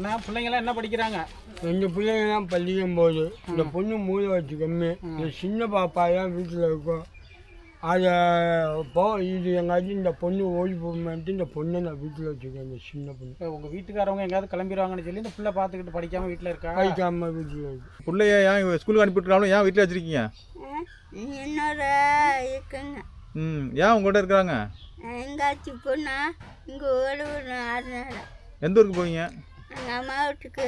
அண்ணா பிள்ளைங்களாம் என்ன படிக்கிறாங்க? ரெண்டு பிள்ளைங்கலாம் பள்ளிக்கும் போகுது. இந்த பொண்ணு மூளை வச்சு கம்மி இந்த சின்ன பாப்பா தான் வீட்டில் இருக்கும் அதை போ இது எங்காச்சும் இந்த பொண்ணு ஓடி போகுமேன்ட்டு இந்த பொண்ணை நான் வீட்டில் வச்சுருக்கேன் இந்த சின்ன பொண்ணு. இப்போ உங்கள் வீட்டுக்காரவங்க எங்கேயாவது கிளம்பிடுவாங்கன்னு சொல்லி இந்த பிள்ளை பார்த்துக்கிட்டு படிக்காமல் வீட்டில் இருக்கா? படிக்காமல் வீட்டில் இருக்கு. பிள்ளைய ஏன் ஸ்கூலுக்கு அனுப்பிவிட்டாலும் ஏன் வீட்டில் வச்சிருக்கீங்க? என்னோட இருக்குங்க. ம் ஏன் உங்கள்கிட்ட இருக்கிறாங்க? எங்காச்சு போனா இங்கே ஓடுவோம் அதனால எந்த ஊருக்கு போவீங்க? எங்கள் அம்மா வீட்டுக்கு.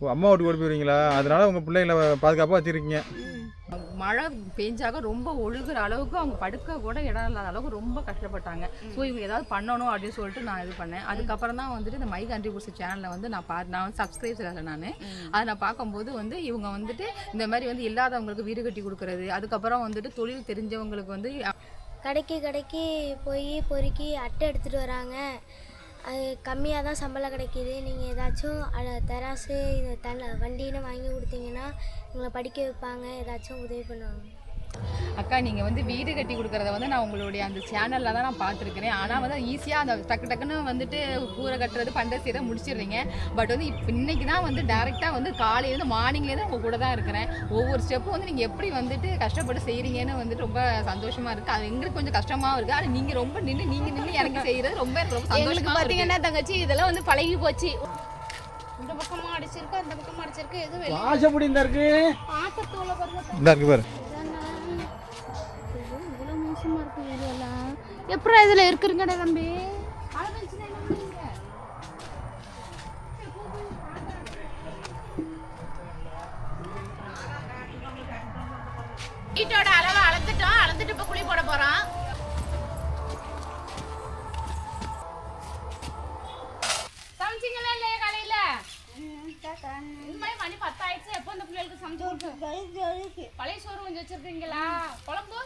ஓ அம்மா வீட்டுக்கு ஓடி போயிருவீங்களா? அதனால உங்கள் பிள்ளைங்களை பாதுகாப்பாக வச்சிருக்கீங்க. மழை பெஞ்சாக ரொம்ப ஒழுகுற அளவுக்கு அவங்க படுக்க கூட இடம் இல்லாத அளவுக்கு ரொம்ப கஷ்டப்பட்டாங்க. ஸோ இவங்க ஏதாவது பண்ணணும் அப்படின்னு சொல்லிட்டு நான் இது பண்ணேன். அதுக்கப்புறம் தான் வந்துட்டு இந்த மை கண்ட்ரிபியூஷன் சேனலில் வந்து நான் பா நான் வந்து சப்ஸ்கிரைப் இல்லை நான். அதை நான் பார்க்கும்போது வந்து இவங்க வந்துட்டு இந்த மாதிரி வந்து இல்லாதவங்களுக்கு வீடு கட்டி கொடுக்குறது அதுக்கப்புறம் வந்துட்டு தொழில் தெரிஞ்சவங்களுக்கு வந்து கடைக்கு கடைக்கு போய் பொறுக்கி அட்டை எடுத்துகிட்டு வராங்க. அது கம்மியாக தான் சம்பளம் கிடைக்கிது. நீங்கள் ஏதாச்சும் அதை தராசு இது தன வண்டின்னு வாங்கி கொடுத்தீங்கன்னா உங்களை படிக்க வைப்பாங்க. ஏதாச்சும் உதவி பண்ணுவாங்க. அக்கா நீங்கள் வந்து வீடு கட்டி கொடுக்குறத வந்து நான் உங்களுடைய அந்த சேனலில் தான் நான் பார்த்துருக்கிறேன். ஆனால் வந்து ஈஸியாக அந்த டக்கு டக்குன்னு வந்துட்டு கூரை கட்டுறது பண்டை செய்கிற முடிச்சிடுறீங்க. பட் வந்து இப்போ இன்னைக்கு தான் வந்து டேரெக்டாக வந்து காலையிலேருந்து மார்னிங்லேருந்து உங்கள் கூட தான் இருக்கிறேன். ஒவ்வொரு ஸ்டெப்பும் வந்து நீங்கள் எப்படி வந்துட்டு கஷ்டப்பட்டு செய்கிறீங்கன்னு வந்துட்டு ரொம்ப சந்தோஷமாக இருக்குது அது எங்களுக்கு கொஞ்சம் கஷ்டமாகவும் இருக்குது ஆனால் நீங்கள் ரொம்ப நின்று நீங்கள் நின்று இறங்கி செய்கிறது ரொம்ப எனக்கு ரொம்ப சந்தோஷமாக பாத்தீங்கன்னா தங்கச்சி இதெல்லாம் வந்து பழகி போச்சு. இந்த பக்கமா அடிச்சிருக்கு அந்த பக்கமா அடிச்சிருக்கு எதுவும் வாசப்படி இந்த இருக்கு ஆட்டத்தோல பாருங்க இந்த இருக்கு பாரு. இதெல்லாம் இதில் இதுல இருக்குறங்கடா தம்பி? வீட்டோட அளவை அளந்துட்டோம். அளந்துட்டு இப்போ குழி போட போகிறோம் சமைச்சிங்களா இல்லையா காலையில? உண்மையே மணி பத்தாயிடுச்சு. எப்போ இந்த பிள்ளைகளுக்கு சமைச்சு பழைய சோறு கொஞ்சம் வச்சிருக்கீங்களா குழம்பு?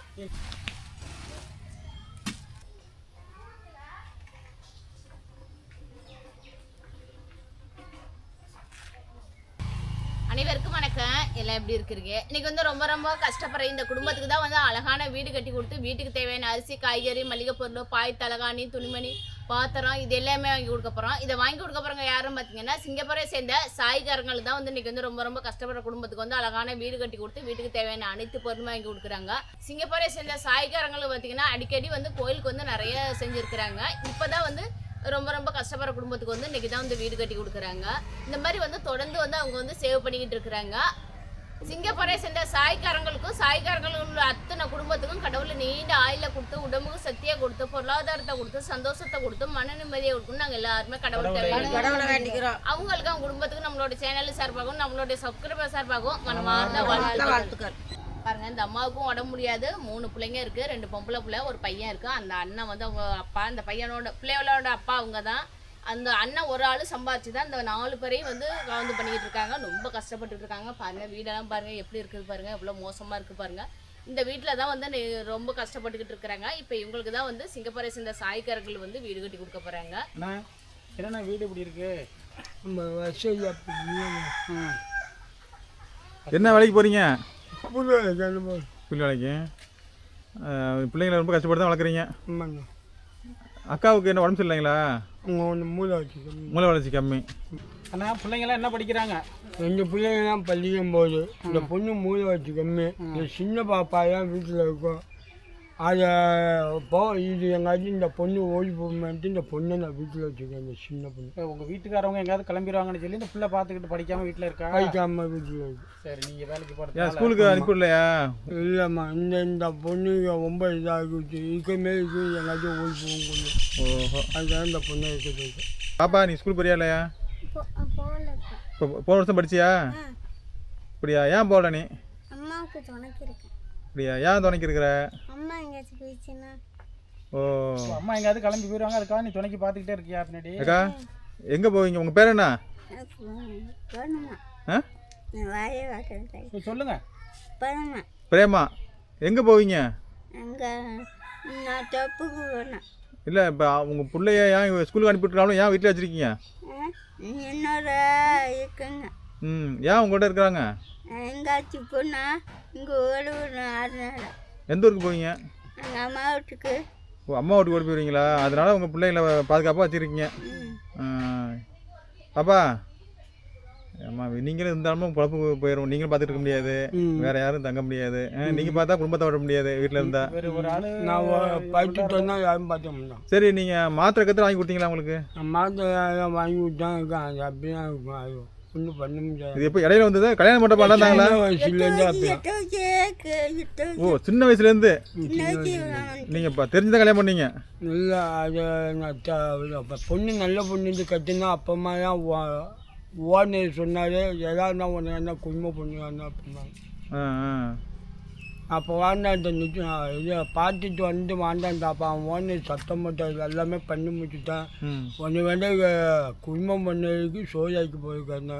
எல்லாம் எப்படி இருக்கிறீங்க இன்னைக்கு வந்து ரொம்ப ரொம்ப கஷ்டப்படுற இந்த குடும்பத்துக்கு தான் வந்து அழகான வீடு கட்டி கொடுத்து வீட்டுக்கு தேவையான அரிசி காய்கறி மளிகை பொருள் பாய் தலகாணி துணிமணி பாத்திரம் இது எல்லாமே வாங்கி கொடுக்க போகிறோம் இதை வாங்கி கொடுக்க போகிறவங்க யாரும் பார்த்தீங்கன்னா சிங்கப்பூரை சேர்ந்த சாய்காரங்களுக்கு தான் வந்து இன்றைக்கி வந்து ரொம்ப ரொம்ப கஷ்டப்படுற குடும்பத்துக்கு வந்து அழகான வீடு கட்டி கொடுத்து வீட்டுக்கு தேவையான அனைத்து பொருளும் வாங்கி கொடுக்குறாங்க. சிங்கப்பூரை சேர்ந்த சாய்காரங்களுக்கு பார்த்தீங்கன்னா அடிக்கடி வந்து கோயிலுக்கு வந்து நிறைய செஞ்சுருக்கிறாங்க. இப்போ தான் வந்து ரொம்ப ரொம்ப கஷ்டப்படுற குடும்பத்துக்கு வந்து இன்றைக்கி தான் வந்து வீடு கட்டி கொடுக்குறாங்க. இந்த மாதிரி வந்து தொடர்ந்து வந்து அவங்க வந்து சேவ் பண்ணிக்கிட்டு இருக்கிறாங்க. சிங்கப்பூரை சேர்ந்த சாய்க்காரங்களுக்கும் சாய்க்காரங்களுக்கும் உள்ள அத்தனை குடும்பத்துக்கும் கடவுள் நீண்ட ஆயில கொடுத்து உடம்புக்கு சக்தியை கொடுத்து பொருளாதாரத்தை கொடுத்து சந்தோஷத்தை கொடுத்து மன நிம்மதியை கொடுத்து நாங்கள் எல்லாருமே கடவுள் கடவுளை வேண்டிக்கிறோம். அவங்களுக்கு அவங்க குடும்பத்துக்கு நம்மளோட சேனல் சார்பாகவும் நம்மளுடைய சப்ஸ்கிரைபர் சார்பாகவும் மனமார்ந்த வாழ்த்துக்கள். வாழ்த்துக்கள். பாருங்க இந்த அம்மாவுக்கும் உடம்பு முடியாது. மூணு பிள்ளைங்க இருக்கு ரெண்டு பொம்பளை பிள்ளை ஒரு பையன் இருக்கு. அந்த அண்ணன் வந்து அவங்க அப்பா அந்த பையனோட பிள்ளைகளோட அப்பா அவங்க தான் அந்த அண்ணன் ஒரு ஆள் சம்பாரிச்சு தான் இந்த நாலு பேரையும் வந்து கலந்து பண்ணிக்கிட்டு இருக்காங்க. ரொம்ப கஷ்டப்பட்டுட்டு இருக்காங்க. பாருங்க வீடெல்லாம் பாருங்க எப்படி இருக்குது பாருங்க எவ்வளோ மோசமா இருக்கு பாருங்க. இந்த வீட்டில் தான் வந்து நெ- ரொம்ப கஷ்டப்பட்டுக்கிட்டு இருக்கிறாங்க. இப்போ இவங்களுக்கு தான் வந்து சிங்கப்பூரை சேர்ந்த சாய்க்காரர்கள் வந்து வீடு கட்டி கொடுக்க போறாங்க. அண்ணா என்னண்ணா வீடு இப்படி இருக்கு? என்ன வேலைக்கு போகிறீங்க கூலி வேலைக்கு பிள்ளைங்களை ரொம்ப கஷ்டப்பட்டு தான் வளர்க்குறீங்க. ஆமாங்க. அக்காவுக்கு என்ன உடம்பு சரியில்லைங்களா? மூளை வச்சு கம்மி. மூளை வளர்ச்சி கம்மி. அண்ணா பிள்ளைங்களாம் என்ன படிக்கிறாங்க? ரெண்டு பிள்ளைங்கலாம் பள்ளிக்கும் போகுது. இந்த பொண்ணு மூளை வச்சு கம்மி. இந்த சின்ன பாப்பா தான் வீட்டில் இருக்கும். அதை போ இது எங்காச்சும் இந்த பொண்ணு ஓடி போகுமேன்ட்டு இந்த பொண்ணை நான் வீட்டில் வச்சுருக்கேன் இந்த சின்ன பொண்ணு. இப்போ உங்கள் வீட்டுக்காரவங்க எங்கேயாவது கிளம்பிடுவாங்கன்னு சொல்லி இந்த பிள்ளை பார்த்துக்கிட்டு படிக்காமல் வீட்டில் இருக்கா? படிக்காமல் வீட்டில் இருக்கு. சரி நீங்கள் வேலைக்கு போகிறது ஸ்கூலுக்கு அனுப்பிவிடலையா? இல்லைம்மா இந்த இந்த பொண்ணு ரொம்ப இதாகிடுச்சு. இதுக்குமே இது எங்காச்சும் ஓடி போகும் கொஞ்சம் ஓஹோ. அதுதான் இந்த பொண்ணை இருக்கிறது பாப்பா நீ ஸ்கூல் போறியா இல்லையா? இப்போ. போன வருஷம் படிச்சியா? அப்படியா? ஏன் போகல நீ? அம்மாவுக்கு துணைக்கு இருக்கேன் அப்படியா? ஏன் துணைக்கு இருக்கிற அம்மா எங்கேயாச்சும் போயிடுச்சுன்னா. ஓ. அம்மா எங்கேயாவது கிளம்பி போயிடுவாங்க அதுக்காக நீ துணைக்கு பார்த்துக்கிட்டே இருக்கியா பின்னாடி? அக்கா எங்கே போவீங்க? உங்கள் பேர் என்ன? ஆ? சொல்லுங்க. பிரேமா எங்கே போவீங்க? இல்லை இப்போ உங்கள் பிள்ளைய ஏன் ஸ்கூலுக்கு அனுப்பிவிட்டாலும் ஏன் வீட்டில் வச்சுருக்கீங்க? ம் ஏன் உங்கள்கிட்ட இருக்கிறாங்க? எங்காச்சும் போனா இங்கே ஓடுவோம் அதனால எந்த ஊருக்கு போவீங்க? எங்கள் அம்மா வீட்டுக்கு. ஓ அம்மா வீட்டுக்கு ஓடி போயிருவீங்களா? அதனால உங்கள் பிள்ளைங்களை பாதுகாப்பாக வச்சுருக்கீங்க. பாப்பா ஆமா நீங்களும் இருந்தாலும் குழப்பு போயிடும் நீங்களும் பார்த்துட்டு இருக்க முடியாது. வேற யாரும் தங்க முடியாது. ஆ, நீங்க பார்த்தா குடும்பத்தை விட முடியாது வீட்டில் இருந்தா. வேறு ஒரு ஆள் நான் யாரும் மாட்டோம் சரி நீங்க மாத்திரை கத்து வாங்கி கொடுத்தீங்களா உங்களுக்கு? மாத்திரை வாங்கி அது அப்படியே ஒன்றும் பண்ண முடியாது இது எப்போ இடையில வந்தது கல்யாணம் பண்ணாங்களா சின்ன வயசுலேருந்து அப்படியே ஓ சின்ன வயசுல இருந்து நீங்க இப்போ தெரிஞ்சுதான் கல்யாணம் பண்ணீங்க நல்லா அது நான் அப்ப பொண்ணு நல்ல பொண்ணு கட்டினா அப்பமா தான் ஓனர் சொன்னார் ஏதாவது ஒன்று என்ன குடும்ப பொண்ணு ஆ அப்போ வாண்டாண்ட நிற்க இது பார்த்துட்டு வந்து வாண்டாண்ட அப்போ அவன் ஓனர் சத்தம் போட்டார் எல்லாமே பண்ணி முடிச்சுட்டான். ஒன்று வேண்ட குடும்பம் பண்ணதுக்கு சோதாய்க்கு போயிருக்காங்க.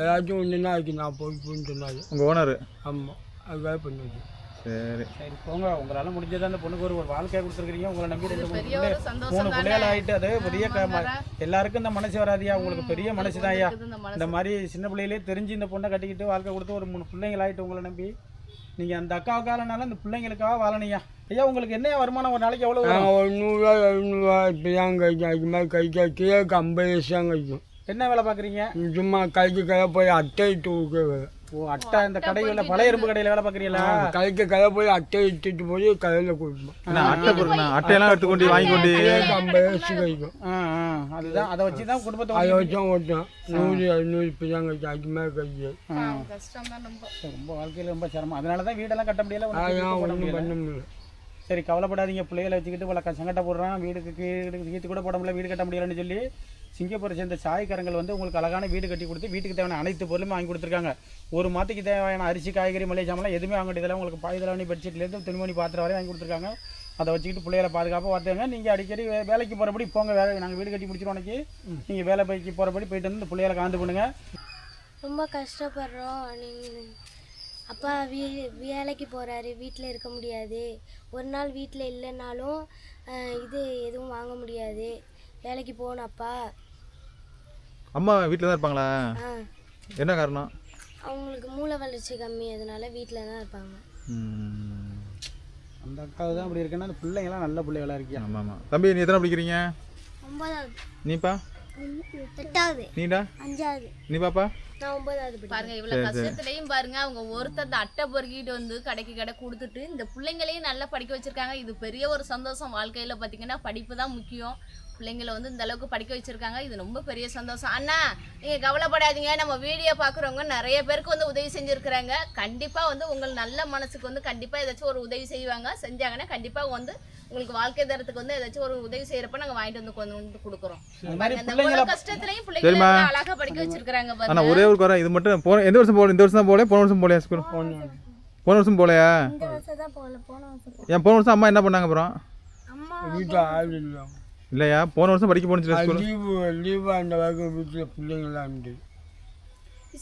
ஏதாச்சும் ஒன்றுனா அதுக்கு நான் போய் சொன்னார். உங்கள் ஓனர் ஆமாம் அதுக்காக பண்ணுது. சரி. சரி போங்க. உங்களால முடிஞ்சது அந்த பொண்ணுக்கு ஒரு ஒரு வாழ்க்கை கொடுத்துருக்கீங்க உங்களை நம்பி ரெண்டு மூணு பிள்ளைகள் ஆகிட்டு அது பெரிய எல்லாருக்கும் இந்த மனசு வராதியா? உங்களுக்கு பெரிய மனசு தான் ஐயா இந்த மாதிரி சின்ன பிள்ளையிலே தெரிஞ்சு இந்த பொண்ணை கட்டிக்கிட்டு வாழ்க்கை கொடுத்து ஒரு மூணு பிள்ளைங்கள் ஆகிட்டு உங்களை நம்பி. நீங்கள் அந்த அக்காவுக்காலனால இந்த பிள்ளைங்களுக்காக வாழனியா ஐயா உங்களுக்கு என்ன வருமானம்? ஒரு நாளைக்கு எவ்வளோ ஒரு நூறுரூவா இரநூறுவா இப்படிதான் கிடைக்கும் அது மாதிரி கிடைக்க கீழே ஐம்பது வருஷம் கிடைக்கும் என்ன வேலை பார்க்குறீங்க? சும்மா கைக்கு கையாக போய் அட்டை தூக்கு ஓ அட்டை இந்த கடையில் பழைய எறும்பு கடையில் வேலை பார்க்குறீங்களா? கைக்கு கதை போய் அட்டை எடுத்துட்டு போய் கடையில கொடுப்போம் அட்டை கொடுக்கணும் அட்டையெல்லாம் எடுத்து கொண்டு வாங்கி கொண்டு ஐம்பது வயசு கிடைக்கும் அதுதான் அதை வச்சு தான் குடும்பத்தை அதை வச்சும் ஓட்டோம். நூறு ஐநூறு பிள்ளைங்க அதிகமாக கழிச்சு. ரொம்ப. வாழ்க்கையில் ரொம்ப சிரமம். அதனால தான் வீடெல்லாம் கட்ட முடியல ஒன்றும் பண்ண முடியல. சரி கவலைப்படாதீங்க பிள்ளைகளை வச்சுக்கிட்டு பல சங்கட்ட போடுறான் வீடு வீடு கீத்து கூட போட முடியல வீடு கட்ட முடியலன்னு சொல்லி சிங்கப்பூரை சேர்ந்த சாய்க்காரங்கள் வந்து உங்களுக்கு அழகான வீடு கட்டி கொடுத்து வீட்டுக்கு தேவையான அனைத்து பொருளுமே வாங்கி கொடுத்துருக்காங்க. ஒரு மாதத்துக்கு தேவையான அரிசி காய்கறி மளிகை சாமான் எதுவுமே வாங்க வேண்டியதில்லை. உங்களுக்கு பாய்தலாணி பெட்ஷீட்லேருந்து துணிமணி பாத்திரம் வரையும் வாங்கி கொடுத்துருக்காங்க. அதை வச்சுக்கிட்டு பிள்ளைகளை பாதுகாப்பாக பார்த்துங்க நீங்கள் அடிக்கடி வேலைக்கு போகிறபடி போங்க. வேலை நாங்கள் வீடு கட்டி முடிச்சிடும் உனக்கு நீங்கள் வேலை பைக்கு போகிறபடி போயிட்டு வந்து பிள்ளைகளை காந்து பண்ணுங்க ரொம்ப கஷ்டப்படுறோம். நீங்கள் அப்பா வீ வேலைக்கு போகிறாரு வீட்டில் இருக்க முடியாது. ஒரு நாள் வீட்டில் இல்லைன்னாலும் இது எதுவும் வாங்க முடியாது. வேலைக்கு போகணும் அப்பா. அம்மா வீட்டில் தான் இருப்பாங்களா? என்ன காரணம்? அவங்களுக்கு மூளை வளர்ச்சி கம்மி அதனால வீட்டில் தான் இருப்பாங்க. ம். அந்த அக்காவு தான் அப்படி இருக்குன்னா அந்த பிள்ளைங்களாம் நல்ல பிள்ளைகளா இருக்கியா? ஆமாம் ஆமாம் தம்பி நீ எத்தனை படிக்கிறீங்க? ஒன்பதாவது. நீப்பா? எட்டாவது. நீடா? அஞ்சாவது. நீ பாப்பா? பாருங்க இவ்வளவு கஷ்டத்துலயும் பாருங்க அவங்க ஒருத்தர் அட்டை பொறுக்கிட்டு வந்து கடைக்கு கடை கொடுத்துட்டு இந்த பிள்ளைங்களையும் நல்லா படிக்க வச்சிருக்காங்க. இது பெரிய ஒரு சந்தோஷம் வாழ்க்கையில பாத்தீங்கன்னா படிப்பு தான் முக்கியம். பிள்ளைங்களை வந்து இந்த அளவுக்கு படிக்க வச்சிருக்காங்க. இது ரொம்ப பெரிய சந்தோஷம். அண்ணா நீங்க கவலைப்படாதீங்க. நம்ம வீடியோ பாக்குறவங்க நிறைய பேருக்கு வந்து உதவி செஞ்சிருக்கிறாங்க. கண்டிப்பா வந்து உங்கள் நல்ல மனசுக்கு வந்து கண்டிப்பா ஏதாச்சும் ஒரு உதவி செய்வாங்க. செஞ்சாங்கன்னா கண்டிப்பா வந்து உங்களுக்கு வாழ்க்கை தரத்துக்கு வந்து ஏதாச்சும் ஒரு உதவி செய்யறப்ப நாங்க வாங்கிட்டு வந்து கொண்டு வந்து கொடுக்குறோம். கஷ்டத்துலயும். வந்து அழகா படிக்க வச்சிருக்காங்க பாருங்க. ஆனால் ஒரே ஒரு குறை. இது மட்டும் போன எந்த வருஷம் போகல இந்த வருஷம் தான் போகல போன வருஷம் போகலையா ஸ்கூல் போன வருஷம். போகலையா? இந்த வருஷம் தான் போகல. போன வருஷம் ஏன் போன வருஷம் அம்மா என்ன பண்ணாங்க அப்புறம்? அம்மா வீட்டில் இல்லையா? போன வருஷம் படிக்க போனுச்சு ஸ்கூல் லீவு லீவு அந்த வரைக்கும் வீட்டில் பிள்ளைங்களாம் உண்டு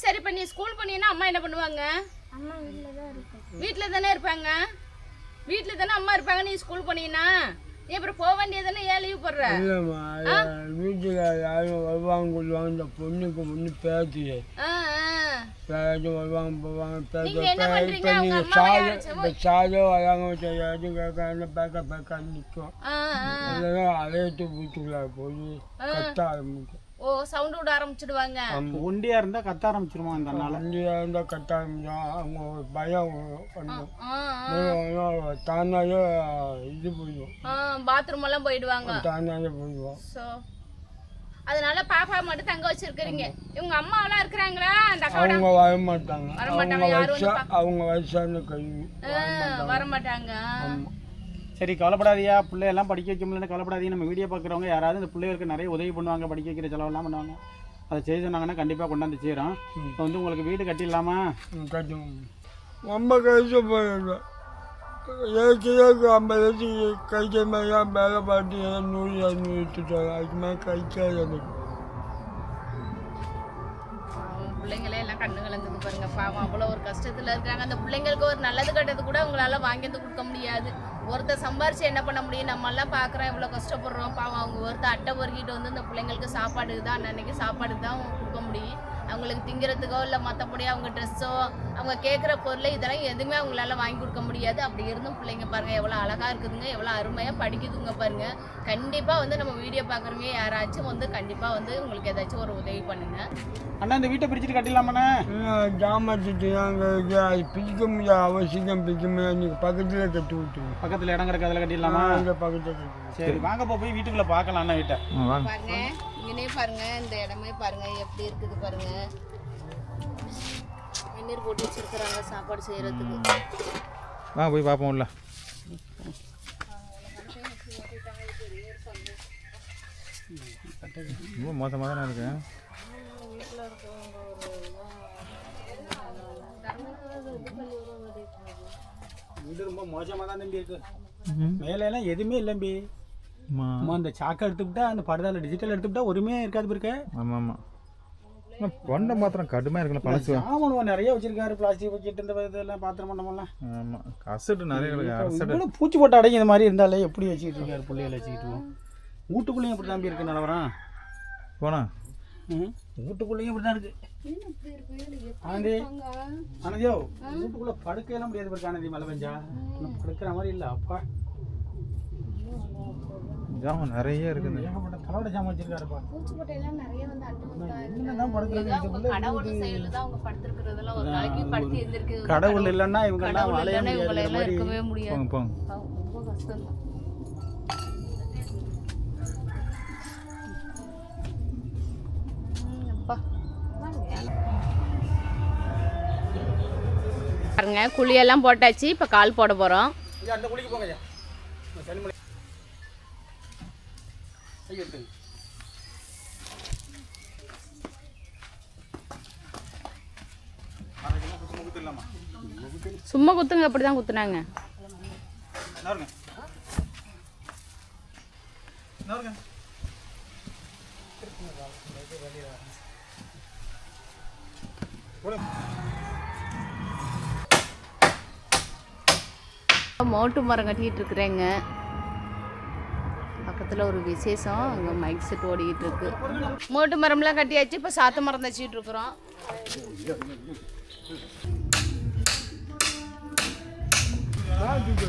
சரி இப்ப நீ ஸ்கூல் போனீங்கன்னா அம்மா என்ன பண்ணுவாங்க? அம்மா வீட்டில் தான் இருக்கும் வீட்ல தானே இருப்பாங்க? வீட்ல தானே அம்மா இருப்பாங்க நீ ஸ்கூல் போனீங்கன்னா? அப்புறம் போக வேண்டியதானே ஏன் லீவ் போடுற? இல்லைம்மா வீட்டில் யாரும் வருவாங்க கொள்வாங்க இந்த பொண்ணுக்கு ஒன்றும் பேசு ஆ, ஆ. யாராச்சும் வருவாங்க போவாங்க பேச இப்போ நீங்கள் சாதம் இப்போ சாதம் வராங்க யாராச்சும் கேட்காங்க பேக்க நிற்கும். இல்லைன்னா அலையத்து வீட்டுக்குள்ள போய் கத்த ஆரம்பிக்கும். ஓ சவுண்ட் விட ஆரம்பிச்சிடுவாங்க. ஒண்டியா இருந்தா கத்த ஆரம்பிச்சிருமா இந்த நாள் வண்டியாக இருந்தால் கத்த ஆரம்பிச்சோம் அவங்க ஒரு பயம் ஆ. தானாகவே இது போயிடும். ஆ, பாத்ரூம் எல்லாம் போயிடுவாங்க. தானாகவே போயிடுவோம் சோ அதனால பாப்பா மட்டும் தங்க வச்சிருக்கிறீங்க. இவங்க அம்மாவெல்லாம் இருக்கிறாங்களா? அந்த அக்காவோட அவங்க வர மாட்டாங்க. வர அவங்க மாட்டாங்க, யாரும் வந்து வயசா அவங்க வயசான கல்வி வர மாட்டாங்க. சரி கவலைப்படாதீயா. பிள்ளை எல்லாம் படிக்க வைக்க முடியலன்னு கவலைப்படாதீங்க. நம்ம வீடியோ பார்க்குறவங்க யாராவது இந்த பிள்ளைகளுக்கு நிறைய உதவி பண்ணுவாங்க படிக்க வைக்கிற செலவெல்லாம் பண்ணுவாங்க. அதை செய்ய சொன்னாங்கன்னா கண்டிப்பாக கொண்டாந்து செய்கிறோம் இப்போ வந்து உங்களுக்கு வீடு கட்டிடலாமா? ரொம்ப கஷ்டப்படுறோம் ஏற்கனவே ஐம்பது வயசுக்கு கைக்க மேலே வேலை பார்த்து ஏதோ நூறு இரநூறு எடுத்துட்டாங்க. அதுக்கு மேலே கைக்காது எனக்கு. பிள்ளைங்களே எல்லாம் கண்ணு கலந்தது பாருங்க. பாவம் அவ்வளோ ஒரு கஷ்டத்துல இருக்காங்க. அந்த பிள்ளைங்களுக்கு ஒரு நல்லது கெட்டது கூட உங்களால வாங்கி கொடுக்க முடியாது. ஒருத்தர் சம்பாரிச்சு என்ன பண்ண முடியும்? நம்ம எல்லாம் பார்க்குறோம் இவ்வளோ கஷ்டப்படுறோம். பாவம் அவங்க ஒருத்தர் அட்டை பொறுக்கிட்டு வந்து இந்த பிள்ளைங்களுக்கு சாப்பாடுக்கு தான் அன்னன்னைக்கு சாப்பாடுக்கு தான் கொடுக்க முடியும். அவங்களுக்கு திங்கிறதுக்கோ இல்லை மற்றபடி அவங்க ட்ரெஸ்ஸோ அவங்க கேட்குற பொருள் இதெல்லாம் எதுவுமே அவங்களால வாங்கி கொடுக்க முடியாது. அப்படி இருந்தும் பிள்ளைங்க பாருங்கள் எவ்வளோ அழகாக இருக்குதுங்க எவ்வளோ அருமையாக படிக்குதுங்க பாருங்கள் கண்டிப்பாக வந்து நம்ம வீடியோ பார்க்குறவங்க யாராச்சும் வந்து கண்டிப்பாக வந்து உங்களுக்கு ஏதாச்சும் ஒரு உதவி பண்ணுங்கள் அண்ணா இந்த வீட்டை பிரிச்சுட்டு கட்டிடலாமாண்ணே? இருக்கு அது பிரிக்க முடியாது அவசியம் பிரிக்க முடியாது நீங்கள் பக்கத்தில் கட்டி விட்டுருங்க பக்கத்தில் இடம் கிடக்கு அதில் கட்டிடலாமா? அங்கே பக்கத்தில் சரி வாங்க போய் வீட்டுக்குள்ளே பார்க்கலாம் அண்ணா வீட்டை வாங்க. பாருங்க. இங்கனே பாருங்க இந்த இடமே பாருங்க எப்படி இருக்குது பாருங்க. வெந்நீர் போட்டு வச்சிருக்கிறாங்க சாப்பாடு செய்யறதுக்கு. வாங்க போய் பார்ப்போம் உள்ள ரொம்ப மோசமாக தானே இருக்கு. வீடு ரொம்ப மோசமாக தான் தம்பி இருக்கு. ம்ஹும். மேலே எல்லாம் எதுவுமே இல்லை ஆமா. அம்மா அந்த சாக்கை எடுத்துக்கிட்டா அந்த படுதால டிஜிட்டல் எடுத்துக்கிட்டா ஒருமே இருக்காது இருக்க ஆமாம் ஆமாம் ஆனால் கொண்டை மாத்திரம் கடுமையாக இருக்குல்ல பழசு. சாமான் நிறைய வச்சிருக்காரு பிளாஸ்டிக் பக்கெட் இந்த இதெல்லாம் பாத்திரம் பண்ணமெல்லாம் ஆமாம் கசட்டு நிறைய பூச்சி போட்டு அடங்கி இந்த மாதிரி இருந்தாலே எப்படி வச்சுக்கிட்டு இருக்காரு பிள்ளைகளை வச்சுக்கிட்டு? வீட்டுக்குள்ளேயும் இப்படி தம்பி இருக்கு நிலவரம். போனா. வீட்டுக்குள்ளேயும் இப்படி தான் இருக்கு. ஆனந்தி ஆனந்தியோ வீட்டுக்குள்ள படுக்கையெல்லாம் முடியாது பாரு ஆனந்தி மழை பெஞ்சா படுக்கிற மாதிரி இல்லை அப்பா. ஜாமான் நிறைய இருக்குது. ஏகப்பட்ட தலோட ஜாமான் வச்சிருக்காருப்பா என்னதான் படுக்கிறாங்க அவங்க இதுக்குள்ள கடவுள் செயல் தான் அவங்க படுத்திருக்கிறதெல்லாம் ஒரு நாளைக்கு படுத்து எழுந்திருக்கு கடவுள் இல்லைன்னா இவங்க எல்லாம் முடியாது இருக்கவே முடியாது. போங்க போங்க. பாவம், ரொம்ப கஷ்டம் தான் பாருங்க குழியெல்லாம் போட்டாச்சு இப்போ கால் போட போகிறோம் குத்திடலாமா? சும்மா குத்துங்க அப்படி தான் குத்துனாங்க. மோட்டு மரம் கட்டிக்கிட்டு இருக்கிறேங்க இடத்துல ஒரு விசேஷம் அங்கே மைக் செட் ஓடிக்கிட்டு இருக்கு. மோட்டு மரம்லாம் கட்டியாச்சு இப்போ சாத்து மரம் தச்சிட்டு இருக்கிறோம்.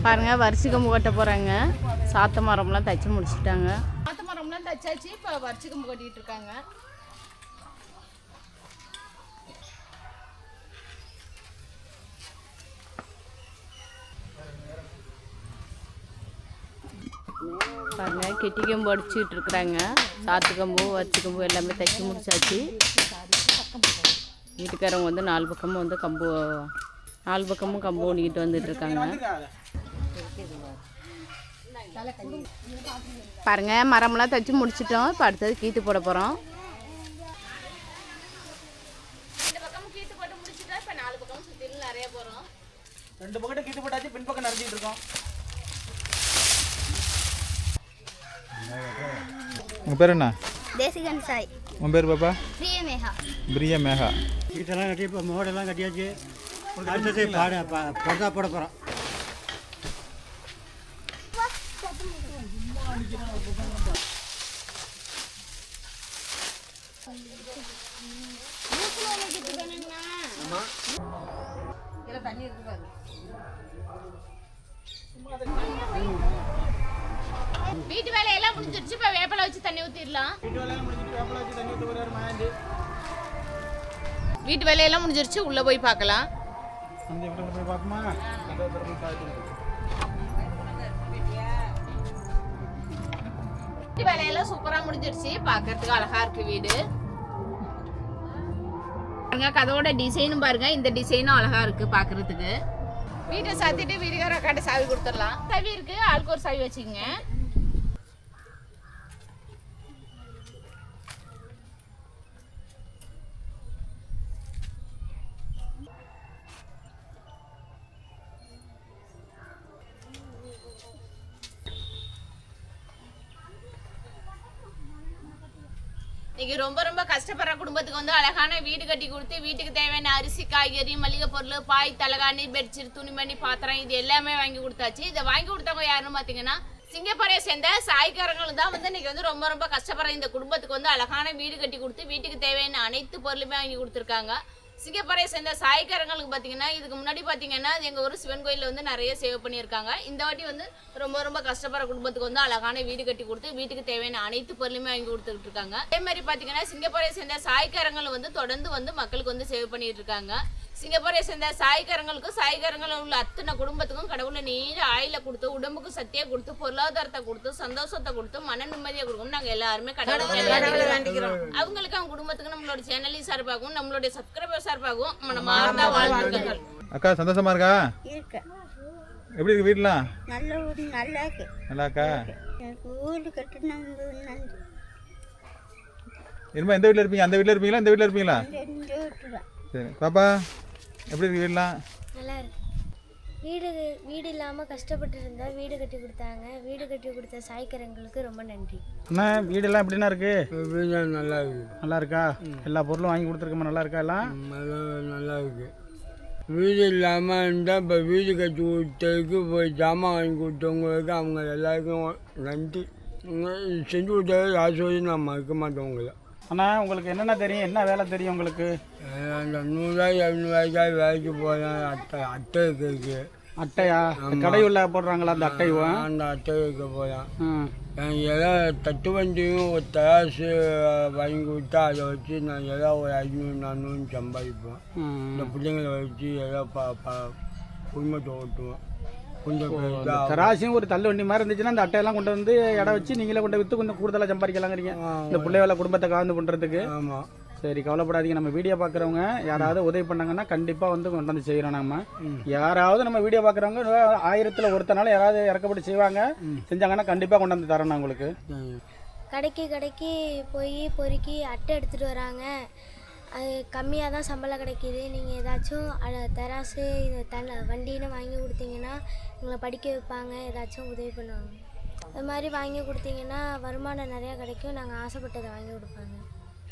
பாருங்க வரிசை கம்பு கட்ட போகிறாங்க சாத்த மரம்லாம் தச்சு முடிச்சுட்டாங்க. சாத்த மரம்லாம் தச்சாச்சு இப்போ வரிசை கம்பு கட்டிட்டு இருக்காங்க. பாருங்க கெட்டி கம்பு அடிச்சுட்டு இருக்கிறாங்க சாத்து கம்பு வரிசை கம்பு எல்லாமே தைச்சு முடிச்சாச்சு. வீட்டுக்காரவங்க வந்து நாலு பக்கமும் வந்து கம்பு நாலு பக்கமும் கம்பு ஓடிக்கிட்டு வந்துட்டு இருக்காங்க பாருங்க மரம்லாம் தைச்சு முடிச்சிட்டோம். இப்போ அடுத்தது கீத்து போட போகிறோம் கீத்து போட்டு முடிச்சிட்டோம். இப்போ நாலு பக்கமும் சுற்றிலும் நிறைய போகிறோம் ரெண்டு பக்கெட்டு கீத்து போட்டாச்சு பின் பக்கம் இருக்கோம். உங்கள் பேர் என்ன? தேசிகன் சாய். உன் பேர் பாப்பா? பிரியமேகா. பிரியா மேகா வீட்டெல்லாம் கட்டி இப்போ மோடெல்லாம் கட்டியாச்சு. அடுத்தது பாட ப- பரதா போட போகிறோம் முடிஞ்சிருச்சு உள்ளே போய் பார்க்கலாம். வேலையெல்லாம் சூப்பராக முடிஞ்சிருச்சு. பார்க்கறதுக்கு அழகா இருக்கு வீடு. பாருங்க கதவோட டிசைனும் பாருங்க. இந்த டிசைனும் அழகா இருக்கு பார்க்கறதுக்கு. வீட்டை சாத்திட்டு வீட்டுக்கார காட்ட சாவி கொடுத்துடலாம். சாவி இருக்கு. ஆளுக்கு ஒரு சாவி வச்சுக்கோங்க. இன்னைக்கு ரொம்ப ரொம்ப கஷ்டப்படுற குடும்பத்துக்கு வந்து அழகான வீடு கட்டி கொடுத்து வீட்டுக்கு தேவையான அரிசி காய்கறி மளிகை பொருள் பாய் தலகாணி பெட்ஷீட் துணிமணி பாத்திரம் இது எல்லாமே வாங்கி கொடுத்தாச்சு. இதை வாங்கி கொடுத்தவங்க யாருன்னு பார்த்தீங்கன்னா சிங்கப்பூரை சேர்ந்த சாய்க்காரங்களும் தான் வந்து இன்னைக்கு வந்து ரொம்ப ரொம்ப கஷ்டப்படுற இந்த குடும்பத்துக்கு வந்து அழகான வீடு கட்டி கொடுத்து வீட்டுக்கு தேவையான அனைத்து பொருளுமே வாங்கி கொடுத்துருக்காங்க. சிங்கப்பாறையை சேர்ந்த சாய்க்காரங்களுக்கு பார்த்தீங்கன்னா இதுக்கு முன்னாடி பார்த்தீங்கன்னா எங்கள் ஊர் சிவன் கோயிலில் வந்து நிறைய சேவை பண்ணியிருக்காங்க. இந்த வாட்டி வந்து ரொம்ப ரொம்ப கஷ்டப்படுற குடும்பத்துக்கு வந்து அழகான வீடு கட்டி கொடுத்து வீட்டுக்கு தேவையான அனைத்து பொருளுமே வாங்கி கொடுத்துட்டு இருக்காங்க. அதே மாதிரி பார்த்தீங்கன்னா சிங்கப்பாறையை சேர்ந்த சாய்க்காரங்கள் வந்து தொடர்ந்து வந்து மக்களுக்கு வந்து சேவை பண்ணிட்டு இருக்காங்க. சிங்கப்பூரை சேர்ந்த சாய்க்காரங்களுக்கும் சாய்க்காரங்களில் உள்ள அத்தனை குடும்பத்துக்கும் கடவுளை நீண்ட ஆயில கொடுத்து உடம்புக்கு சத்தியை கொடுத்து பொருளாதாரத்தை கொடுத்து சந்தோஷத்தை கொடுத்து மன நிம்மதியை கொடுக்கணும் நாங்க எல்லாருமே கடவுளை வேண்டிக்கிறோம். அவங்களுக்கு அவங்க குடும்பத்துக்கு நம்மளோட சேனலின் சார்பாகவும் நம்மளுடைய சப்ஸ்கிரைபர் சார்பாகவும் மனமார்ந்த வாழ்த்துக்கள். அக்கா சந்தோஷமா இருக்கா? இருக்க. எப்படி இருக்கு வீட்டுலாம் நல்ல ஊர் நல்லா இருக்கு. நல்லா இருக்கா? எனக்கு நன்றி. இனிமே எந்த வீட்டில் இருப்பீங்க? அந்த வீட்டில் இருப்பீங்களா? இந்த வீட்டில் இருப்பீங்களா? சரி. பாப்பா எப்படி இருக்கு வீடெலாம் நல்லா இருக்கு. வீடு வீடு இல்லாமல் கஷ்டப்பட்டு இருந்தா வீடு கட்டி கொடுத்தாங்க. வீடு கட்டி கொடுத்த சாய்க்கரங்களுக்கு ரொம்ப நன்றி. அண்ணா வீடெல்லாம் எப்படிண்ணா இருக்கு? வீடு நல்லா இருக்குது நல்லா இருக்கா? எல்லா பொருளும் வாங்கி கொடுத்துருக்கோமா? நல்லா இருக்கா எல்லாம்? நல்லா நல்லா இருக்கு. வீடு இல்லாமல் இருந்தால் இப்போ வீடு கட்டி கொடுத்ததுக்கு போய் ஜாமான் வாங்கி கொடுத்தவங்களுக்கு அவங்க எல்லாருக்கும் நன்றி. செஞ்சு கொடுத்தது ஆசோதி நான் மறக்க மாட்டேன் உங்களை. அண்ணா உங்களுக்கு என்னென்ன தெரியும்? என்ன வேலை தெரியும் உங்களுக்கு? அந்த நூறுரூவாய் இரநூறுவாய்க்காக வேலைக்கு போகிறேன் அட்டை அட்டை இருக்கு அட்டையா? கடை உள்ள போடுறாங்களா அந்த அட்டையும் அந்த அட்டை வைக்க போகிறேன் நான் ஏதாவது தட்டு வண்டியும் ஒரு தராசு வாங்கி கொடுத்தா அதை வச்சு நான் ஏதாவது ஒரு ஐநூறு நானூறு சம்பாதிப்பேன். ம். இந்த பிள்ளைங்களை வச்சு ஏதாவது ப ப குடும்பத்தை ஓட்டுவேன். கொஞ்சம் தராசியும் ஒரு தள்ளு வண்டி மாதிரி இருந்துச்சுன்னா அந்த அட்டையெல்லாம் கொண்டு வந்து இடம் வச்சு நீங்களே கொண்டு விற்று கொஞ்சம் கூடுதலாக சம்பாதிக்கலாங்கிறீங்க இந்த பிள்ளைகள குடும்பத்தை காந்து பண்ணுறதுக்கு ஆமாம் சரி கவலைப்படாதீங்க. நம்ம வீடியோ பார்க்குறவங்க யாராவது உதவி பண்ணாங்கன்னா கண்டிப்பாக வந்து கொண்டு வந்து செய்கிறோம் நம்ம யாராவது நம்ம வீடியோ பார்க்குறவங்க ஆயிரத்தில் ஒருத்தனால யாராவது இறக்கப்பட்டு செய்வாங்க செஞ்சாங்கன்னா கண்டிப்பாக கொண்டு வந்து நான் உங்களுக்கு. கடைக்கு கடைக்கு போய் பொறுக்கி அட்டை எடுத்துகிட்டு வராங்க. அது கம்மியாக தான் சம்பளம் கிடைக்கிது. நீங்கள் ஏதாச்சும் அதை தராசு இது தள்ள வண்டின்னு வாங்கி கொடுத்தீங்கன்னா எங்களை படிக்க வைப்பாங்க. ஏதாச்சும் உதவி பண்ணுவாங்க. அது மாதிரி வாங்கி கொடுத்தீங்கன்னா வருமானம் நிறையா கிடைக்கும். நாங்கள் ஆசைப்பட்டதை வாங்கி கொடுப்பாங்க.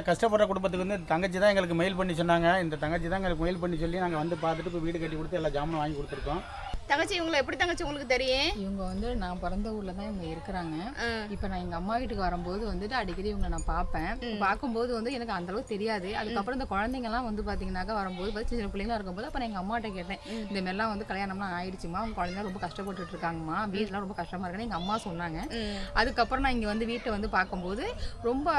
கஷ்டப்படுற குடும்பத்துக்கு வந்து தங்கச்சி தான் எங்களுக்கு மெயில் பண்ணி சொன்னாங்க. இந்த தங்கச்சி தான் எங்களுக்கு மெயில் பண்ணி சொல்லி நாங்கள் வந்து பார்த்துட்டு இப்போ வீடு கட்டி கொடுத்து எல்லா ஜாமான் வாங்கி கொடுத்துருக்கோம். தங்கச்சி இவங்களை எப்படி தங்கச்சி உங்களுக்கு தெரியும்? இவங்க வந்து நான் பிறந்த ஊர்ல தான் இவங்க இருக்கிறாங்க. இப்போ நான் எங்க அம்மா வீட்டுக்கு வரும்போது வந்துட்டு அடிக்கடி இவங்க நான் பார்ப்பேன். பார்க்கும்போது வந்து எனக்கு அந்த அளவுக்கு தெரியாது. அதுக்கப்புறம் இந்த குழந்தைங்கலாம் வந்து பாத்தீங்கன்னாக்கா வரும்போது பார்த்து சின்ன பிள்ளைங்களா இருக்கும்போது அப்போ நான் எங்க அம்மாட்ட கேட்டேன் இந்த மாதிரிலாம் வந்து கல்யாணம்லாம் ஆயிடுச்சுமா? அவங்க குழந்தைங்க ரொம்ப கஷ்டப்பட்டுட்டு இருக்காங்கம்மா. வீட்டுலாம் ரொம்ப கஷ்டமா இருக்குன்னு எங்க அம்மா சொன்னாங்க. அதுக்கப்புறம் நான் இங்க வந்து வீட்டை வந்து பார்க்கும்போது ரொம்ப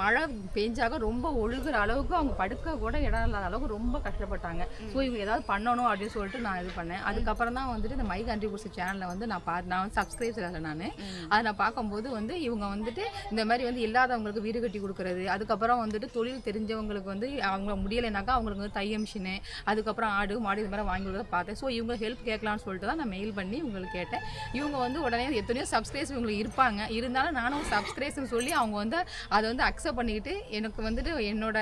மழை பெஞ்சாக ரொம்ப ஒழுகுற அளவுக்கு அவங்க படுக்க கூட இடம் இல்லாத அளவுக்கு ரொம்ப கஷ்டப்பட்டாங்க. ஸோ இவங்க ஏதாவது பண்ணணும் அப்படின்னு சொல்லிட்டு நான் இது பண்ணேன். அதுக்கப்புறம் தான் வந்துட்டு இந்த மை கண்ட்ரிபியூஷன் சேனலில் வந்து நான் பார்த்து நான் வந்து சப்ஸ்கிரைப் இல்லை நான். அதை நான் பார்க்கும்போது வந்து இவங்க வந்துட்டு இந்த மாதிரி வந்து இல்லாதவங்களுக்கு வீடு கட்டி கொடுக்குறது அதுக்கப்புறம் வந்துட்டு தொழில் தெரிஞ்சவங்களுக்கு வந்து அவங்க முடியலைனாக்கா அவங்களுக்கு வந்து தைய மிஷினு அதுக்கப்புறம் ஆடு மாடு இது மாதிரி வாங்கி கொடுக்க பார்த்தேன். ஸோ இவங்க ஹெல்ப் கேட்கலாம்னு சொல்லிட்டு தான் நான் மெயில் பண்ணி உங்களுக்கு கேட்டேன். இவங்க வந்து உடனே எத்தனையோ சப்ஸ்கிரைப்ஸ் இவங்களுக்கு இருப்பாங்க. இருந்தாலும் நானும் சப்ஸ்கிரைப்ஸ்னு சொல்லி அவங்க வந்து அதை வந்து அக்செப்ட் பண்ணிக்கிட்டு எனக்கு வந்துட்டு என்னோட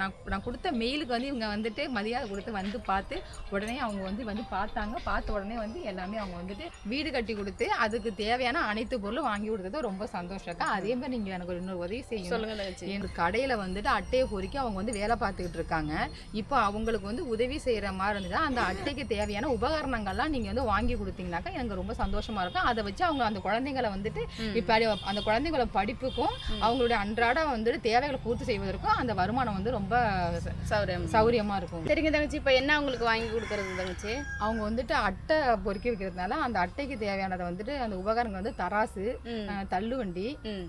நான் நான் கொடுத்த மெயிலுக்கு வந்து இவங்க வந்துட்டு மரியாதை கொடுத்து வந்து பார்த்து உடனே அவங்க வந்து வந்து பார்த்தாங்க. பார்த்த உடனே வந்து எல்லாமே அவங்க வந்துட்டு வீடு கட்டி கொடுத்து அதுக்கு தேவையான அனைத்து பொருளும் வாங்கி கொடுத்தது ரொம்ப சந்தோஷம். அதே மாதிரி நீங்கள் எனக்கு ஒரு இன்னொரு உதவி செய்யணும் சொல்லுங்க தங்கச்சி எங்க கடையில் வந்துட்டு அட்டையை பொறுக்கி அவங்க வந்து வேலை பார்த்துக்கிட்டு இருக்காங்க. இப்போ அவங்களுக்கு வந்து உதவி செய்கிற மாதிரி இருந்தது அந்த அட்டைக்கு தேவையான உபகரணங்கள்லாம் நீங்கள் வந்து வாங்கி கொடுத்தீங்கன்னாக்கா எனக்கு ரொம்ப சந்தோஷமா இருக்கும். அதை வச்சு அவங்க அந்த குழந்தைங்களை வந்துட்டு இப்போ அந்த குழந்தைங்களோட படிப்புக்கும் அவங்களுடைய அன்றாட வந்துட்டு தேவைகளை பூர்த்தி செய்வதற்கும் அந்த வருமானம் வந்து ரொம்ப சௌரியம். சௌரியமாக இருக்கும். சரிங்க தங்கச்சி இப்போ என்ன உங்களுக்கு வாங்கி கொடுக்கறது தங்கச்சி? அவங்க வந்துட்டு அட்டை பொறுக்கி வைக்கிறதுனால அந்த அட்டைக்கு தேவையானதை வந்துட்டு அந்த உபகரணங்கள் வந்து தராசு தள்ளுவண்டி.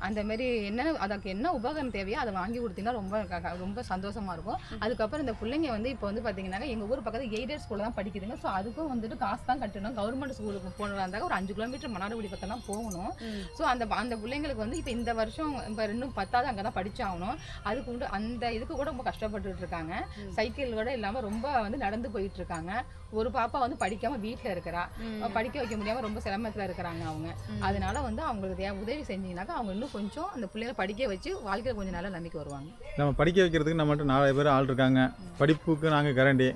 அந்த மாதிரி என்ன அதுக்கு என்ன உபகரணம் தேவையோ அதை வாங்கி கொடுத்தீங்கன்னா ரொம்ப ரொம்ப சந்தோஷமா இருக்கும். அதுக்கப்புறம் இந்த பிள்ளைங்க வந்து இப்போ வந்து பார்த்தீங்கன்னா எங்கள் ஊர் பக்கத்தில் எய்டட் ஸ்கூலில் தான் படிக்குதுங்க. ஸோ அதுக்கும் வந்துட்டு காசு தான் கட்டணும். கவர்மெண்ட் ஸ்கூலுக்கு போனதா இருந்தால் ஒரு அஞ்சு கிலோமீட்டர் மன்னார்குடி பக்கம் தான் போகணும். ஸோ அந்த அந்த பிள்ளைங்களுக்கு வந்து இப்போ இந்த வருஷம் இப்போ ரெண்டும் பத்தாவது அங்கே தான் படிச்சாகணும். அதுக்கு உண்டு அந்த இதுக்கு கூட ரொம்ப கஷ்டப்பட்டுட்டு இருக்காங்க. சைக்கிள் கூட இல்லாமல் ரொம்ப வந்து நடந்து போயிட்டு இருக்காங்க. ஒரு பாப்பா வந்து படிக்காம வீட்டில் இருக்கிறா. படிக்க வைக்க முடியாம ரொம்ப சிரமத்தில் இருக்கிறாங்க அவங்க. அதனால வந்து அவங்களுக்கு தே- உதவி செஞ்சீங்கன்னாக்கா அவங்க இன்னும் கொஞ்சம் அந்த பிள்ளைகளை படிக்க வச்சு வாழ்க்கையில் கொஞ்சம் நல்ல நம்பிக்கை வருவாங்க. நம்ம படிக்க வைக்கிறதுக்கு நம்மகிட்ட நாலு பேர் ஆள் இருக்காங்க. படிப்புக்கு நாங்கள் கரண்டி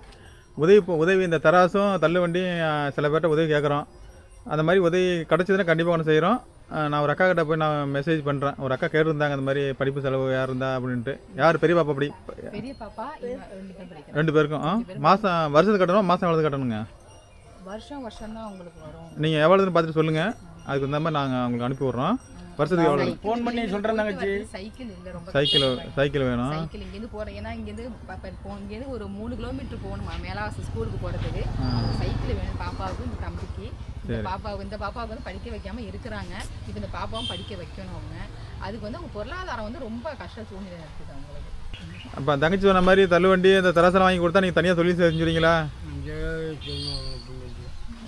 உதவி இப்போ உதவி இந்த தராசும் தள்ளுவண்டி அஹ், சில பேர்கிட்ட உதவி கேட்குறோம் அந்த மாதிரி உதவி கிடச்சதுன்னா கண்டிப்பாக ஒன்று செய்கிறோம் நான் ஒரு அக்கா கிட்ட போய் நான் மெசேஜ் பண்ணுறேன் ஒரு அக்கா கேட்டிருந்தாங்க அந்த மாதிரி படிப்பு செலவு யார் இருந்தா அப்படின்ட்டு. யார்? பெரிய பாப்பா அப்படி? பெரிய பாப்பா இவங்க ரெண்டு பேருக்கும் ஆ? மாதம் வருஷத்துக்கு கட்டணும்? மாதம் எவ்வளோ கட்டணுங்க? வருஷம் வருஷம் தான் அவங்களுக்கு வரும். நீங்கள் எவ்வளோதுன்னு பார்த்துட்டு சொல்லுங்கள் அதுக்கு தகுந்த மாதிரி நாங்கள் உங்களுக்கு அனுப்பி விட்றோம். வருஷத்துக்கு எவ்வளோ ஃபோன் பண்ணி சொல்கிறேன் தங்கச்சி. சைக்கிள் இல்லை ரொம்ப சைக்கிள் சைக்கிள் வேணும். சைக்கிள் இங்கேருந்து போகிறேன் ஏன்னா இங்கேருந்து ப- இங்கேருந்து ஒரு மூணு கிலோமீட்டர் போகணுமா? மேலாவாசி ஸ்கூலுக்கு போகிறதுக்கு சைக்கிள் வேணும் பாப்பாவுக்கு இந்த தம்பிக்கு. இந்த பாப்பாவுக்கு இந்த பாப்பாவுக்கு வந்து படிக்க வைக்காம இருக்கிறாங்க. இப்போ இந்த பாப்பாவும் படிக்க வைக்கணும் அவங்க. அதுக்கு வந்து அவங்க பொருளாதாரம் வந்து ரொம்ப கஷ்ட சூழ்நிலை இருக்குது அவங்களுக்கு. அப்போ தங்கச்சி சொன்ன மாதிரி தள்ளுவண்டி இந்த தராசெல்லாம் வாங்கி கொடுத்தா நீங்கள் தனியாக தொழில் செஞ்சுருவீங்களா? இந்த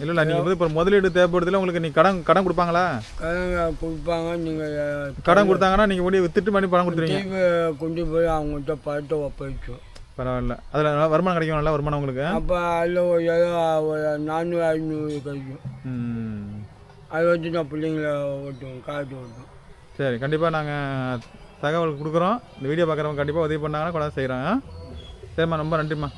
இல்லை இல்லை நீங்கள் வந்து இப்போ முதலீடு தேவைப்படுறதுல உங்களுக்கு நீங்கள் கடன் கடன் கொடுப்பாங்களா? கடன் கொடுப்பாங்க நீங்கள் கடன் கொடுத்தாங்கன்னா நீங்கள் ஓடி வித்துட்டு பண்ணி பணம் கொடுத்துருவீங்க. கொண்டு போய் அவங்கள்ட்ட பழத்தை ஒப்படைச்சோம் பரவாயில்ல. அதில் நல்லா வருமானம் கிடைக்கும் நல்லா வருமானம் உங்களுக்கு? அப்போ அதில் ஒரு நானூறு ஐநூறு கிடைக்கும். அதை வச்சு நான் பிள்ளைங்கள ஓட்டுவோம் காட்டு ஓட்டுவோம். சரி கண்டிப்பாக நாங்கள் தகவல் கொடுக்குறோம். இந்த வீடியோ பார்க்குறவங்க கண்டிப்பாக உதவி பண்ணாங்கன்னா கொண்டாந்து செய்கிறோம் சரிம்மா ரொம்ப நன்றிம்மா.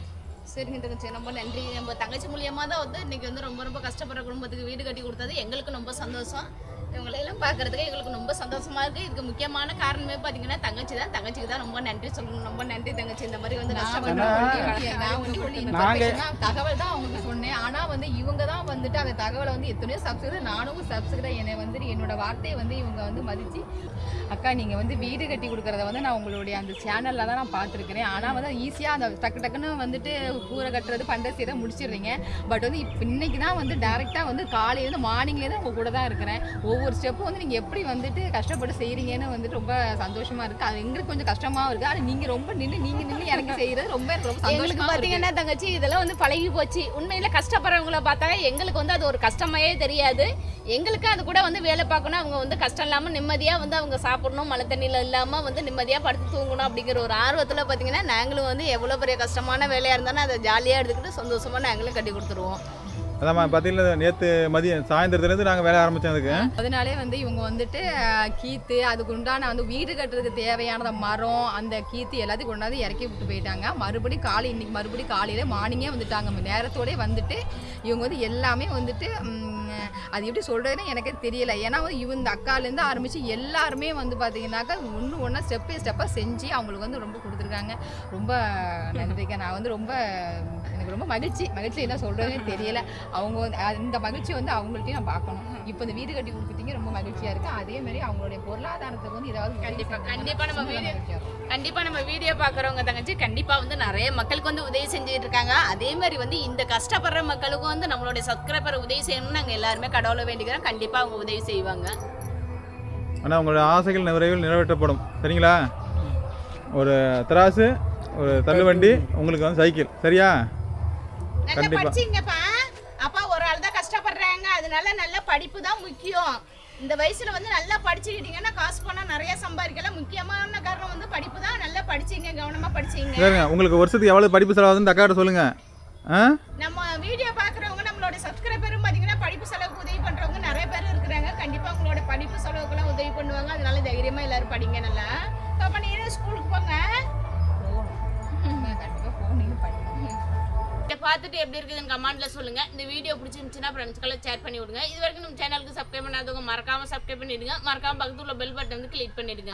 சரிங்க தங்கச்சி ரொம்ப நன்றி. நம்ம தங்கச்சி மூலியமாக தான் வந்து இன்னைக்கு வந்து ரொம்ப ரொம்ப கஷ்டப்படுற குடும்பத்துக்கு வீடு கட்டி கொடுத்தது. எங்களுக்கு ரொம்ப சந்தோஷம். இவங்களை எல்லாம் பார்க்கறதுக்கு எங்களுக்கு ரொம்ப சந்தோஷமா இருக்கு. இதுக்கு முக்கியமான காரணமே பார்த்தீங்கன்னா தங்கச்சி தான். தங்கச்சிக்கு தான் ரொம்ப நன்றி சொல்லணும். ரொம்ப நன்றி தங்கச்சி. இந்த மாதிரி வந்து நான் தகவல் தான் அவங்களுக்கு சொன்னேன். ஆனா வந்து இவங்க தான் வந்துட்டு அந்த தகவலை வந்து எத்தனையோ சப்ஸ்கிரைபர் நானும் சப்ஸ்கிரைபர் என்னை வந்து என்னோட வார்த்தையை வந்து இவங்க வந்து மதிச்சு அக்கா நீங்க வந்து வீடு கட்டி கொடுக்கறத வந்து நான் உங்களுடைய அந்த சேனல்ல தான் நான் பார்த்துருக்கிறேன். ஆனா வந்து ஈஸியா அந்த டக்கு டக்குன்னு வந்துட்டு கூரை கட்டுறது பண்றது செய்த முடிச்சிடுறீங்க. பட் வந்து இப்போ இன்னைக்கு தான் வந்து டைரக்டா வந்து காலையிலேருந்து மார்னிங்லேருந்து உங்க கூட தான் இருக்கிறேன். ஒவ்வொரு ஸ்டெப்பும் வந்து நீங்க எப்படி வந்துட்டு கஷ்டப்பட்டு செய்றீங்கன்னு வந்துட்டு ரொம்ப சந்தோஷமா இருக்கு. அது எங்களுக்கு கொஞ்சம் கஷ்டமா இருக்கு. ஆனா நீங்க ரொம்ப நின்று நீங்க நின்று இறங்கி செய்யறது ரொம்ப எனக்கு ரொம்ப எங்களுக்கு சந்தோஷமா இருக்கு. பாத்தீங்கன்னா தங்கச்சி இதெல்லாம் வந்து பழகி போச்சு. உண்மையில கஷ்டப்படுறவங்கள பார்த்தாங்க எங்களுக்கு வந்து அது ஒரு கஷ்டமே தெரியாது. எங்களுக்கு அது கூட வந்து வேலை பார்க்கணும். அவங்க வந்து கஷ்டம் இல்லாம நிம்மதியா வந்து அவங்க சாப்பிடணும். மழை தண்ணியில இல்லாம வந்து நிம்மதியா படுத்து தூங்கணும் அப்படிங்கிற ஒரு ஆர்வத்துல பாத்தீங்கன்னா நாங்களும் வந்து எவ்வளவு பெரிய கஷ்டமான வேலையா இருந்தாலும் அதை ஜாலியா எடுத்துக்கிட்டு சந்தோஷமா நாங்களும் கட்டி கொடுத்துருவோம். அதான் பார்த்தீங்களா நேற்று மதியம் சாயந்தரத்துலேருந்து நாங்கள் வேலை ஆரம்பித்தோம் அதனாலே வந்து இவங்க வந்துட்டு கீத்து அதுக்கு உண்டான வந்து வீடு கட்டுறதுக்கு தேவையான மரம் அந்த கீத்து எல்லாத்தையும் கொண்டாந்து இறக்கி விட்டு போயிட்டாங்க. மறுபடியும் காலை இன்னைக்கு மறுபடியும் காலையில் மார்னிங்கே வந்துட்டாங்க. நேரத்தோடய வந்துட்டு இவங்க வந்து எல்லாமே வந்துட்டு அது எப்படி சொல்கிறதுன்னு எனக்கே தெரியல. ஏன்னா வந்து இவங்க அக்காலேருந்து ஆரம்பித்து எல்லாருமே வந்து பார்த்தீங்கன்னாக்கா ஒன்று ஒன்றா ஸ்டெப் பை ஸ்டெப்பாக செஞ்சு அவங்களுக்கு வந்து ரொம்ப கொடுத்துருக்காங்க. ரொம்ப நன்றிங்க நான் வந்து ரொம்ப எனக்கு ரொம்ப மகிழ்ச்சி. மகிழ்ச்சி என்ன சொல்கிறதுனே தெரியல. அவங்க இந்த மகிழ்ச்சி வந்து அவங்கள்ட்டையும் நான் பார்க்கணும். இப்போ இந்த வீடு கட்டி கொடுத்துட்டீங்க ரொம்ப மகிழ்ச்சியா இருக்கு. அதே மாதிரி அவங்களுடைய பொருளாதாரத்துக்கு வந்து ஏதாவது உதவி கண்டிப்பா, செஞ்சாங்கன்னா கண்டிப்பா நம்ம ரொம்ப வீடு- மகிழ்ச்சியா இருக்கும். கண்டிப்பா நம்ம வீடியோ பார்க்குறவங்க தங்கச்சி கண்டிப்பா வந்து நிறைய மக்களுக்கு வந்து உதவி செஞ்சுட்டு இருக்காங்க. அதே மாதிரி வந்து இந்த கஷ்டப்படுற மக்களுக்கும் வந்து நம்மளுடைய சப்ஸ்கிரைபர் உதவி செய்யணும்னு நாங்கள் எல்லாருமே கடவுளை வேண்டிக்கிறோம். கண்டிப்பா அவங்க உதவி செய்வாங்க. ஆனால் உங்களோட ஆசைகள் விரைவில் நிறைவேற்றப்படும். சரிங்களா? ஒரு தராசு ஒரு தள்ளுவண்டி உங்களுக்கு வந்து சைக்கிள். சரியா? நல்லா அதனால நல்ல படிப்பு தான் முக்கியம். இந்த வயசுல வந்து நல்லா படிச்சுக்கிட்டீங்கன்னா காசு பணம் நிறைய சம்பாதிக்கலாம் முக்கியமான காரணம் வந்து படிப்பு தான். நல்லா படிச்சீங்க கவனமா படிச்சீங்க. சரிங்க உங்களுக்கு வருஷத்துக்கு எவ்வளோ படிப்பு செலவாகுதுன்னு அக்காட்ட சொல்லுங்கள் ஆ? நம்ம வீடியோ பார்க்குறவங்க நம்மளோட சப்ஸ்கிரைபரும் பார்த்தீங்கன்னா படிப்பு செலவுக்கு உதவி பண்ணுறவங்க நிறைய பேர் இருக்கிறாங்க. கண்டிப்பாக உங்களோட படிப்பு செலவுக்குலாம் உதவி பண்ணுவாங்க. அதனால தைரியமாக எல்லாரும் படிங்க நல்லா. அப்போ நீங்க ஸ்கூலுக்கு போங்க. கண்டிப்பா நீங்க படிக்கணும் இதை பார்த்துட்டு எப்படி இருக்குதுன்னு கமெண்ட்ல சொல்லுங்க. இந்த வீடியோ பிடிச்சிருந்துச்சுன்னா ஃப்ரெண்ட்ஸ்க்கெல்லாம் ஷேர் பண்ணி விடுங்க. இது வரைக்கும் நம்ம சேனலுக்கு சப்ஸ்கிரைப் பண்ணாதவங்க மறக்காம சப்ஸ்கிரைப் பண்ணிடுங்க. மறக்காம பக்கத்துல உள்ள பெல் பட்டன் வந்து கிளிக் பண்ணிடுங்க.